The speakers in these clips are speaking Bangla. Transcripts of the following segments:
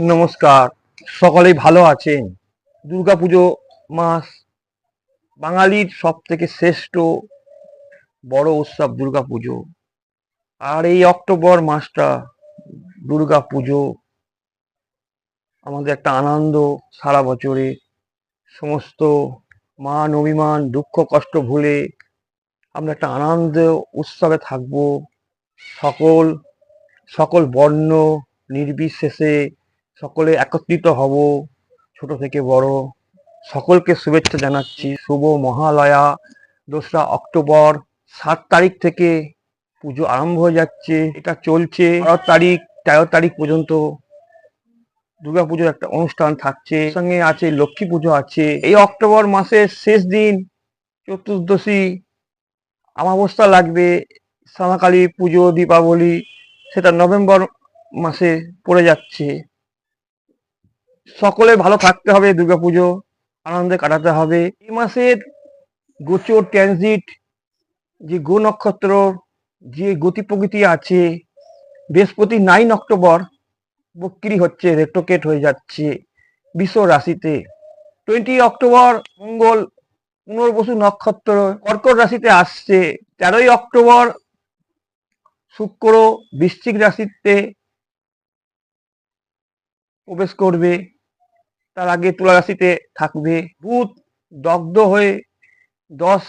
নমস্কার। সকলেই ভালো আছেন? দুর্গাপুজো মাস বাঙালির সব থেকে শ্রেষ্ঠ বড় উৎসব দুর্গাপুজো। আর এই অক্টোবর মাসটা দুর্গাপুজো আমাদের একটা আনন্দ সারা বছরে। সমস্ত মান, অভিমান, দুঃখ, কষ্ট ভুলে আমরা একটা আনন্দ উৎসবে থাকব। সকল সকল বর্ণ নির্বিশেষে সকলে একত্রিত হব, ছোট থেকে বড়। সকলকে শুভেচ্ছা জানাচ্ছি। শুভ মহালয়া, দোসরা অক্টোবর। সাত তারিখ থেকে পুজো আরম্ভ হয়ে যাচ্ছে। এটা চলছে। বারো তারিখ, তেরো তারিখ পর্যন্ত দুর্গাপুজোর একটা অনুষ্ঠান থাকছে। সঙ্গে আছে লক্ষ্মী পুজো আছে। এই অক্টোবর মাসের শেষ দিন, চতুর্দশী, অমাবস্যা লাগবে। সামাকালী পুজো, দীপাবলি, সেটা নভেম্বর মাসে পড়ে যাচ্ছে। সকলে ভালো থাকতে হবে, দুর্গাপুজো আনন্দে কাটাতে হবে। এই মাসের গোচর ট্রানজিট যে গো নক্ষত্র, যে গতি প্রকৃতি আছে, বৃহস্পতি নাইন অক্টোবর বক্রি হচ্ছে রেট্রোকেট হয়ে যাচ্ছে বিশ্ব রাশিতে। টোয়েন্টি অক্টোবর মঙ্গল, পুনর্বসু নক্ষত্র, কর্কট রাশিতে আসছে। তেরোই অক্টোবর শুক্র বৃশ্চিক রাশিতে প্রবেশ করবে। তার আগে তুলা রাশিতে থাকবে বুধ, দগ্ধ হয়ে দশ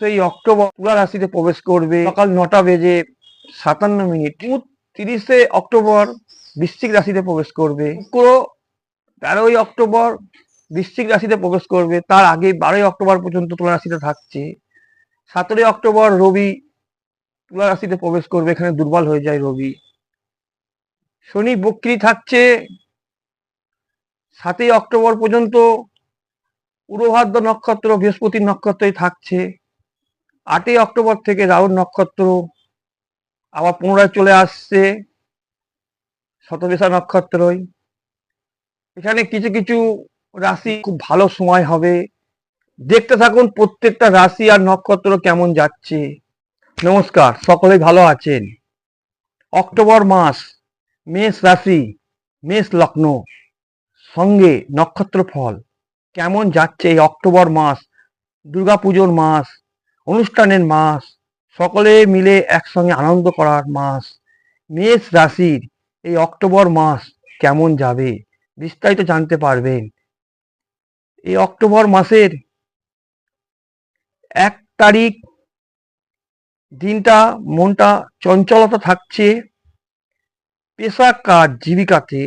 সেই অক্টোবর তুলা রাশিতে প্রবেশ করবে। সকাল নটা বেজে সাতান্ন মিনিট। বুধ তিরিশে অক্টোবর বৃশ্চিক রাশিতে প্রবেশ করবে। শুক্র তেরোই অক্টোবর বৃশ্চিক রাশিতে প্রবেশ করবে। তার আগে বারোই অক্টোবর পর্যন্ত তুলা রাশিতে থাকছে। সতেরোই অক্টোবর রবি তুলা রাশিতে প্রবেশ করবে। এখানে দুর্বল হয়ে যায় রবি। শনি বক্রি থাকছে। সাতই অক্টোবর পর্যন্ত পূর্বভাদ্র নক্ষত্র বৃহস্পতির নক্ষত্রই থাকছে। আটই অক্টোবর থেকে রাহুর নক্ষত্র আবার পুনরায় চলে আসছে শতবিশা নক্ষত্রই। এখানে কিছু কিছু রাশি খুব ভালো সময় হবে। দেখতে থাকুন প্রত্যেকটা রাশি আর নক্ষত্র কেমন যাচ্ছে। নমস্কার সকলে ভালো আছেন? অক্টোবর মাস, মেষ রাশি, মেষ লগ্ন। সঙ্গে নক্ষত্র ফল। কেমন যাচ্ছে এই অক্টোবর মাস, দুর্গাপুজোর মাস, অনুষ্ঠানের মাস, সকলে মিলে একসঙ্গে আনন্দ করার মাস, মেষ রাশির এই অক্টোবর মাস কেমন যাবে, বিস্তারিত জানতে পারবেন। এই অক্টোবর মাসের এক তারিখ দিনটা মনটা চঞ্চলতা থাকছে পেশা কাজ জীবিকাতে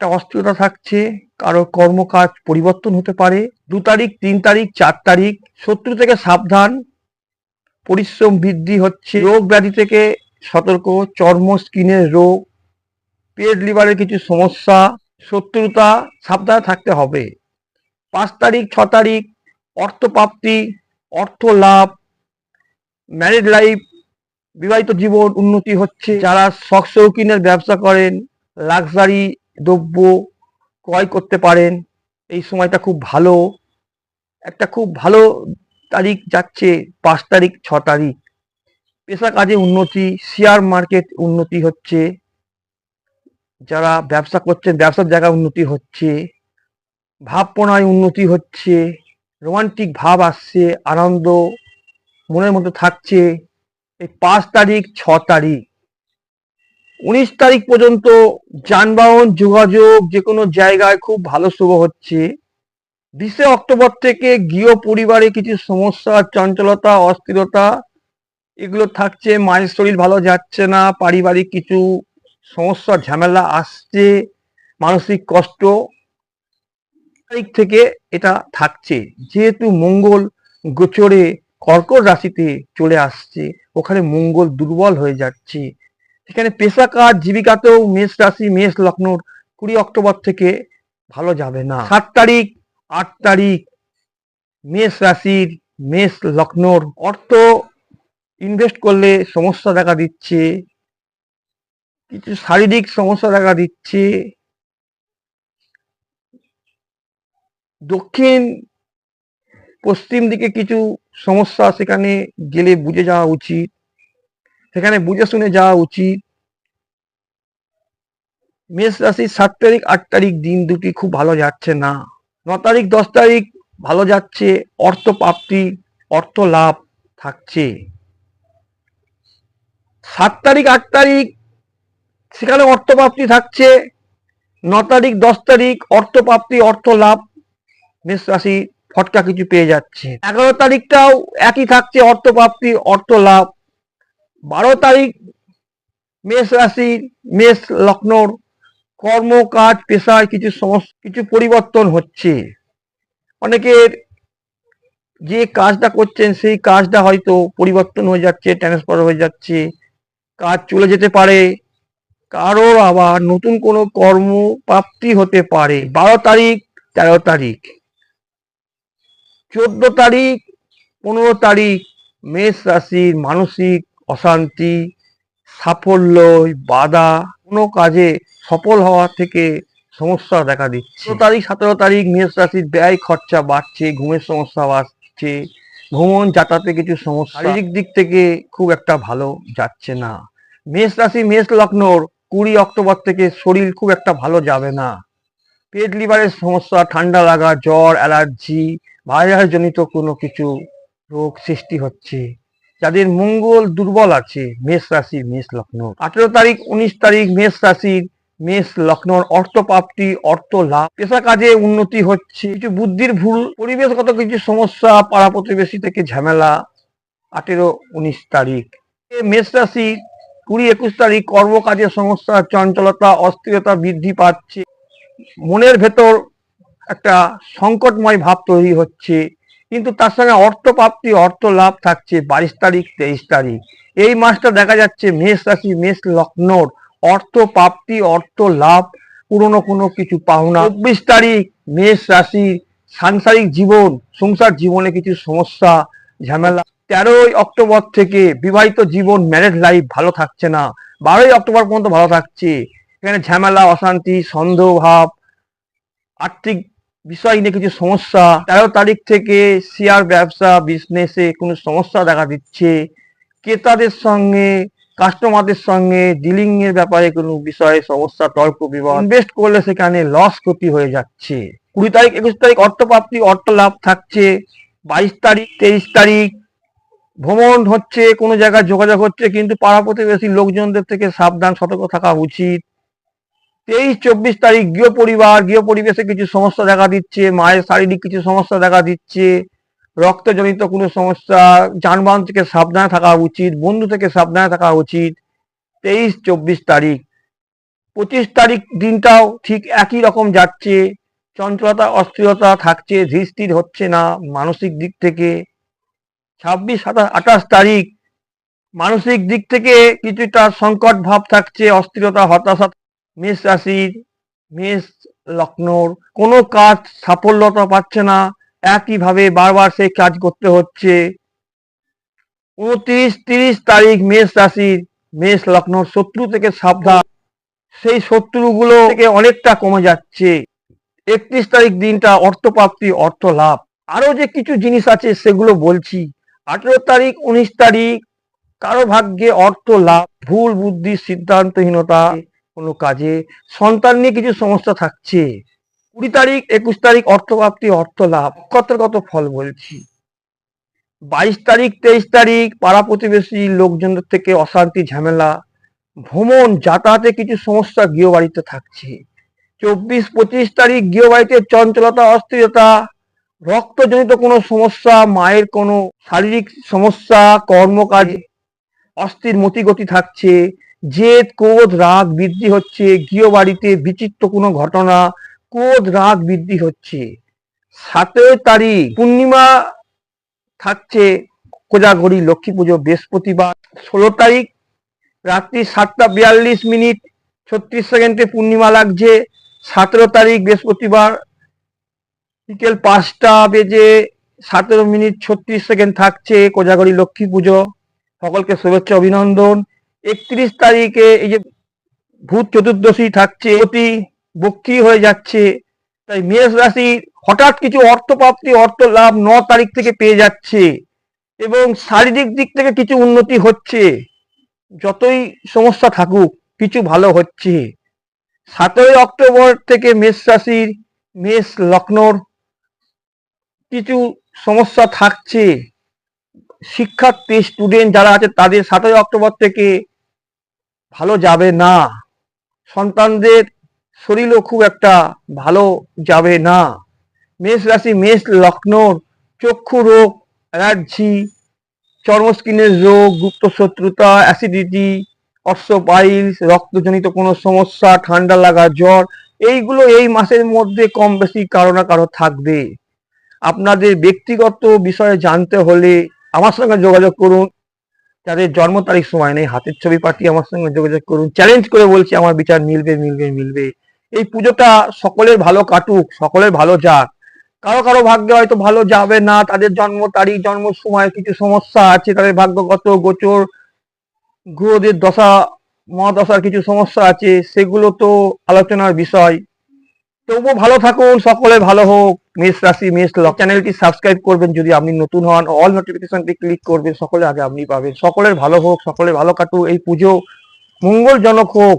একটা অস্থিরতা থাকছে, কারও কর্মকাজ পরিবর্তন হতে পারে, দু তারিখ, তিন তারিখ, চার তারিখ, শত্রু থেকে সাবধান, পরিশ্রম বৃদ্ধি হচ্ছে, রোগ ব্যাধি থেকে সতর্ক, চর্ম স্কিনের রোগ, পেট লিভারের কিছু সমস্যা, শত্রুতা, সাবধানে থাকতে হবে। পাঁচ তারিখ, ছ তারিখ, অর্থপ্রাপ্তি, অর্থ লাভ ম্যারিড লাইফ বিবাহিত জীবন উন্নতি হচ্ছে, যারা শখ শৌখিনের ব্যবসা করেন লাক্সারি দ্রব্য ক্রয় করতে পারেন। এই সময়টা খুব ভালো। একটা খুব ভালো তারিখ যাচ্ছে পাঁচ তারিখ, ছ তারিখ। পেশা কাজে উন্নতি শেয়ার মার্কেট উন্নতি হচ্ছে। যারা ব্যবসা করছেন, ব্যবসার জায়গায় উন্নতি হচ্ছে। ভাবপনায় উন্নতি হচ্ছে। রোমান্টিক ভাব আসছে, আনন্দ মনের মধ্যে থাকছে। এই পাঁচ তারিখ, ছ তারিখ। উনিশ তারিখ পর্যন্ত যানবাহন, যোগাযোগ যে কোনো জায়গায় খুব ভালো শুভ হচ্ছে। বিশে অক্টোবর থেকে গৃহ পরিবারে কিছু সমস্যা, চঞ্চলতা, অস্থিরতা, এগুলো থাকছে। মায়ের শরীর ভালো যাচ্ছে না, পারিবারিক কিছু সমস্যা, ঝামেলা আসছে, মানসিক কষ্ট তারিখ থেকে এটা থাকছে। যেহেতু মঙ্গল গোচরে কর্কট রাশিতে চলে আসছে, ওখানে মঙ্গল দুর্বল হয়ে যাচ্ছে। সেখানে পেশা কাজ, জীবিকাতেও মেষ রাশি, মেষ লগ্নর কুড়ি অক্টোবর থেকে ভালো যাবে না। সাত তারিখ, আট তারিখ, মেষ রাশির, মেষ লগ্নর অর্থ ইনভেস্ট করলে সমস্যা দেখা দিচ্ছে, কিছু শারীরিক সমস্যা দেখা দিচ্ছে। দক্ষিণ, পশ্চিম দিকে কিছু সমস্যা সেখানে গেলে বুঝে যাওয়া উচিত। সেখানে বুঝে শুনে যাওয়া উচিত। মেষ রাশি সাত তারিখ, আট তারিখ দিন দুটি খুব ভালো যাচ্ছে না। ন তারিখ, দশ তারিখ ভালো যাচ্ছে, অর্থ প্রাপ্তি, অর্থ লাভ থাকছে। সাত তারিখ, আট তারিখ, সেখানে অর্থ প্রাপ্তি থাকছে। ন তারিখ, দশ তারিখ, অর্থ প্রাপ্তি, অর্থ লাভ মেষ রাশি ফটকা কিছু পেয়ে যাচ্ছে। এগারো তারিখটাও একই থাকছে, অর্থ প্রাপ্তি, অর্থ লাভ। বারো তারিখ, মেষ রাশি, মেষ লগ্নর কর্ম কাজ পেশায় কিছু সমস্যা কিছু পরিবর্তন হচ্ছে। অনেকের যে কাজটা করছেন, সেই কাজটা হয়তো পরিবর্তন হয়ে যাচ্ছে ট্রান্সফার হয়ে যাচ্ছে, কাজ চলে যেতে পারে, কারোর আবার নতুন কোনো কর্ম প্রাপ্তি হতে পারে। বারো তারিখ, তেরো তারিখ। চোদ্দ তারিখ, পনেরো তারিখ, মেষ রাশির মানসিক অশান্তি সাফল্য বাধা কোনো কাজে সফল হওয়া থেকে সমস্যা দেখা দিচ্ছে। তারিখ সতেরো তারিখ মেষ রাশির ব্যয় খরচা বাড়ছে ঘুমের সমস্যা বাড়ছে ভ্রমণ যাতায়াতে কিছু সমস্যা। শারীরিক দিক থেকে খুব একটা ভালো যাচ্ছে না। মেষ রাশি মেষ লগ্নর কুড়ি অক্টোবর থেকে শরীর খুব একটা ভালো যাবে না। পেট লিভারের সমস্যা ঠান্ডা লাগা জ্বর অ্যালার্জি ভাইরাস জনিত কোনো কিছু রোগ সৃষ্টি হচ্ছে। যাদের মঙ্গল দুর্বল আছে, মেষ রাশি, মেষ লগ্ন। আঠেরো তারিখ, উনিশ তারিখ, মেষ রাশির মেষ লগ্নর অর্থ প্রাপ্তি অর্থ লাভ, পেশা কাজে উন্নতি হচ্ছে, কিছু বুদ্ধির ভুল, পরিবেশগত কিছু সমস্যা, পাড়া প্রতিবেশী থেকে ঝামেলা। আঠেরো, উনিশ তারিখ। মেষ রাশি, কুড়ি, একুশ তারিখ কর্মকাজের সমস্যা, চঞ্চলতা, অস্থিরতা বৃদ্ধি পাচ্ছে। মনের ভেতর একটা সংকটময় ভাব তৈরি হচ্ছে। কিন্তু তার সঙ্গে অর্থ প্রাপ্তি, অর্থ লাভ থাকছে বাইশ তারিখ, তেইশ তারিখ। এই মাসটা দেখা যাচ্ছে মেষ রাশি, মেষ লগ্নর অর্থ প্রাপ্তি, অর্থ লাভ, পুরনো কোনো কিছু পাওনা। চব্বিশ তারিখ মেষ রাশি সাংসারিক জীবন, সংসার জীবনে কিছু সমস্যা, ঝামেলা। তেরোই অক্টোবর থেকে বিবাহিত জীবন ম্যারেজ লাইফ ভালো থাকছে না। বারোই অক্টোবর পর্যন্ত ভালো থাকছে। এখানে ঝামেলা, অশান্তি, সন্দেহ, ভাব, আর্থিক বিষয় নিয়ে কিছু সমস্যা। তেরো তারিখ থেকে শেয়ার ব্যবসা বিজনেসে কোনো সমস্যা দেখা দিচ্ছে। ক্রেতাদের সঙ্গে কাস্টমারদের সঙ্গে ডিলিং এর ব্যাপারে কোনো বিষয়ে সমস্যা, তর্ক, বিবাদ ইনভেস্ট করলে সেখানে লস ক্ষতি হয়ে যাচ্ছে। কুড়ি তারিখ, একুশ তারিখ অর্থপ্রাপ্তি অর্থ লাভ থাকছে। বাইশ তারিখ, তেইশ তারিখ ভ্রমণ হচ্ছে, কোনো জায়গায় যোগাযোগ হচ্ছে, কিন্তু পাড়া প্রতিবেশী লোকজনদের থেকে সাবধান, সতর্ক থাকা উচিত। তেইশ চব্বিশ তারিখ গৃহ পরিবার গৃহ পরিবেশে কিছু সমস্যা দেখা দিচ্ছে, মায়ের শারীরিক কিছু সমস্যা দেখা দিচ্ছে, রক্তজনিত কোনো সমস্যা, যানবাহন থেকে সাবধানে থাকা উচিত, বন্ধু থেকে সাবধানে থাকা উচিত। তেইশ চব্বিশ তারিখ। পঁচিশ তারিখ দিনটাও ঠিক একই রকম যাচ্ছে, চঞ্চলতা, অস্থিরতা থাকছে ধীর হচ্ছে না মানসিক দিক থেকে। ছাব্বিশ, সাতাশ, আঠাশ তারিখ, মানসিক দিক থেকে কিছুটা সংকট ভাব থাকছে, অস্থিরতা, হতাশা মেষ রাশির মেষ লগ্নর কোনো কাজ সাফল্যতা পাচ্ছে না। একইভাবে বারবার সেই কাজ করতে হচ্ছে। উনত্রিশ, তিরিশ তারিখ মেষ রাশির মেষ লগ্নর শত্রু থেকে সাবধান। সেই শত্রুগুলো থেকে অনেকটা কমে যাচ্ছে। একত্রিশ তারিখ দিনটা অর্থপ্রাপ্তি, অর্থ লাভ। আরও যে কিছু জিনিস আছে সেগুলো বলছি। আঠেরো তারিখ, উনিশ তারিখ, কারও ভাগ্যে অর্থ লাভ, ভুল বুদ্ধি, সিদ্ধান্তহীনতা কোনো কাজে। সন্তান নিয়ে কিছু সমস্যা থাকছে। কুড়ি তারিখ, একুশ তারিখ অর্থপ্রাপ্তি অর্থ লাভ কত ফল বলছি। বাইশ তারিখ, তেইশ তারিখ, পাড়া প্রতিবেশী লোকজনদের থেকে অশান্তি, ঝামেলা। ভ্রমণ, যাতায়াতে কিছু সমস্যা গৃহবাড়িতে থাকছে। চব্বিশ, পঁচিশ তারিখ গৃহবাড়িতে চঞ্চলতা, অস্থিরতা। রক্তজনিত কোনো সমস্যা, মায়ের কোনো শারীরিক সমস্যা, কর্মকাজে অস্থির মতিগতি থাকছে। জেদ, ক্রোধ, রাগ বৃদ্ধি হচ্ছে। গৃহবাড়িতে বিচিত্র কোনো ঘটনা, ক্রোধ, রাগ বৃদ্ধি হচ্ছে। সাতই তারিখ, পূর্ণিমা থাকছে কোজাগরি লক্ষ্মী পুজো বৃহস্পতিবার। ষোলো তারিখ, রাত্রি সাতটা বিয়াল্লিশ মিনিট, ছত্রিশ সেকেন্ডে পূর্ণিমা লাগছে। সতেরো তারিখ বৃহস্পতিবার বিকেল পাঁচটা বেজে সতেরো মিনিট, ছত্রিশ সেকেন্ড থাকছে কোজাগরি লক্ষ্মী পুজো। সকলকে শুভেচ্ছা, অভিনন্দন। একত্রিশ তারিখে এই যে ভূত চতুর্দশী থাকছে, অতি বক্রি হয়ে যাচ্ছে, তাই মেষ রাশি হঠাৎ কিছু অর্থপ্রাপ্তি, অর্থ লাভ ন তারিখ থেকে পেয়ে যাচ্ছে এবং শারীরিক দিক থেকে কিছু উন্নতি হচ্ছে। যতই সমস্যা থাকুক, কিছু ভালো হচ্ছে। সাতই অক্টোবর থেকে মেষ রাশির মেষ লগ্নর কিছু সমস্যা থাকছে। শিক্ষার্থী স্টুডেন্ট যারা আছে, তাদের সাতই অক্টোবর থেকে ভালো যাবে না। সন্তানদের শরীরও খুব একটা ভালো যাবে না। মেষ রাশি, মেষ লগ্নর চক্ষু রোগ, অ্যালার্জি, চর্মস্কিনের রোগ, গুপ্ত শত্রুতা, অ্যাসিডিটি অর্সোপাইলস রক্তজনিত কোনো সমস্যা, ঠান্ডা লাগা, জ্বর, এইগুলো এই মাসের মধ্যে কম বেশি কারও না কারও থাকবে। আপনাদের ব্যক্তিগত বিষয়ে জানতে হলে আমার সঙ্গে যোগাযোগ করুন। যাদের জন্ম তারিখ সময় নেই। হাতের ছবি পাঠিয়ে আমার সঙ্গে যোগাযোগ করুন। চ্যালেঞ্জ করে বলছি, আমার বিচার মিলবে মিলবে মিলবে। এই পুজোটা সকলের ভালো কাটুক, সকলের ভালো যাক। কারও কারও ভাগ্যে হয়তো ভালো যাবে না। তাদের জন্ম তারিখ, জন্ম সময় কিছু সমস্যা আছে, তাদের ভাগ্যগত গোচর গ্রহদের দশা, মহাদশার কিছু সমস্যা আছে, সেগুলো তো আলোচনার বিষয়। তবুও ভালো থাকুন, সকলে ভালো হোক। মেষ রাশি, মেষ লক চ্যানেলটি সাবস্ক্রাইব করবেন। যদি আপনি নতুন হন অল নোটিফিকেশনটি ক্লিক করবেন। সকলে আগে আপনি পাবেন। সকলের ভালো হোক, সকলে ভালো কাটুক। এই পুজো মঙ্গলজনক হোক।